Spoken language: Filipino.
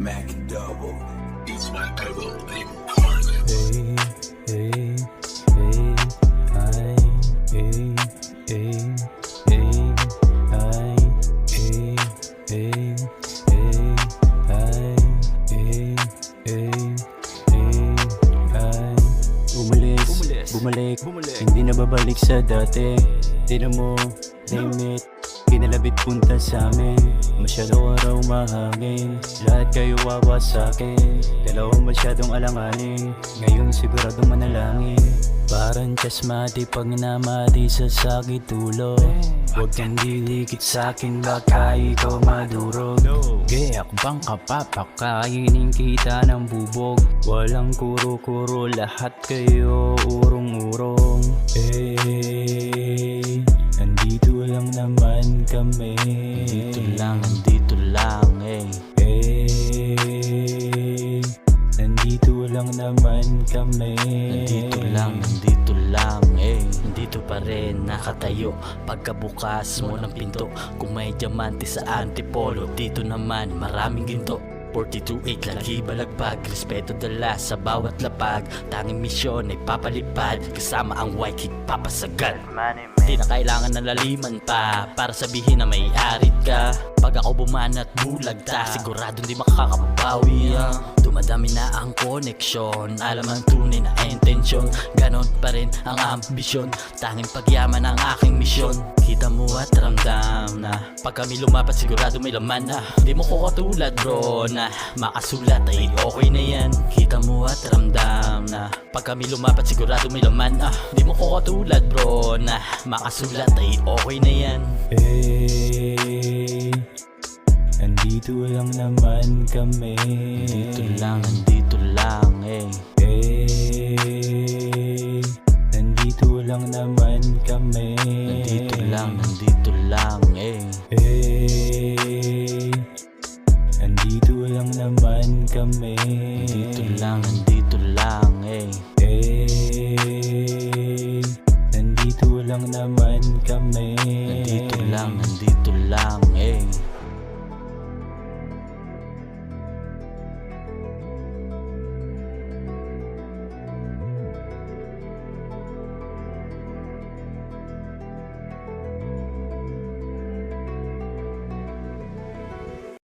Mac Double. It's my named Carlin. Hey, hey, hey, ay, hey, hey, hey, ay, hey, hey, hey, ay, hey, hey, hey, ay. Umalis, bumalik, hindi na babalik sa dati Tinan mo, name it, kinalabit punta sa amin. Masyado araw mahangin, lahat kayo wawasakin Dalawang masyadong alanganin, ngayon sigurado manalangin. Parang chasmati pag namati sa sakit tulo. Huwag kang didikit sa'kin baka ikaw madurog Gaya ako bang kapapakainin kita ng bubog? Walang kuro-kuro lahat kayo urong-urong. Eh, kami Nandito lang, nandito lang eh. Nandito pa rin nakatayo. Pagkabukas mo ng pinto Kung may diamante sa antipolo Dito naman maraming ginto. 42-8 lagi balagbag Respeto dala sa bawat lapag. Tanging misyon ay papalipad Kasama ang white kick papasagal. Di na kailangan ng laliman pa Para sabihin na may arit ka Pag ako buman at bulag ta. Sigurado di makakabawi ah. Dumadami na ang koneksyon. Alam ang tunay na intensyon. Ganon pa rin ang ambisyon. Tanging pagyaman ang aking misyon. Kita mo at ramdam na. Pag kami lumapat sigurado may laman na. Di mo ko katulad bro na Makasulat ay okay na yan. Kita mo at ramdam na. Pag kami lumapat sigurado may laman na. Di mo ko katulad bro na Makasulat ay okay na yan. Eh, nandito lang naman kami. Dito lang, nandito lang eh. Eh, nandito lang naman kami. Nandito lang, nandito lang eh. Eh, nandito lang naman kami. Dito lang, nandito lang eh. Eh, nandito lang naman kami. Nandito lang, nandito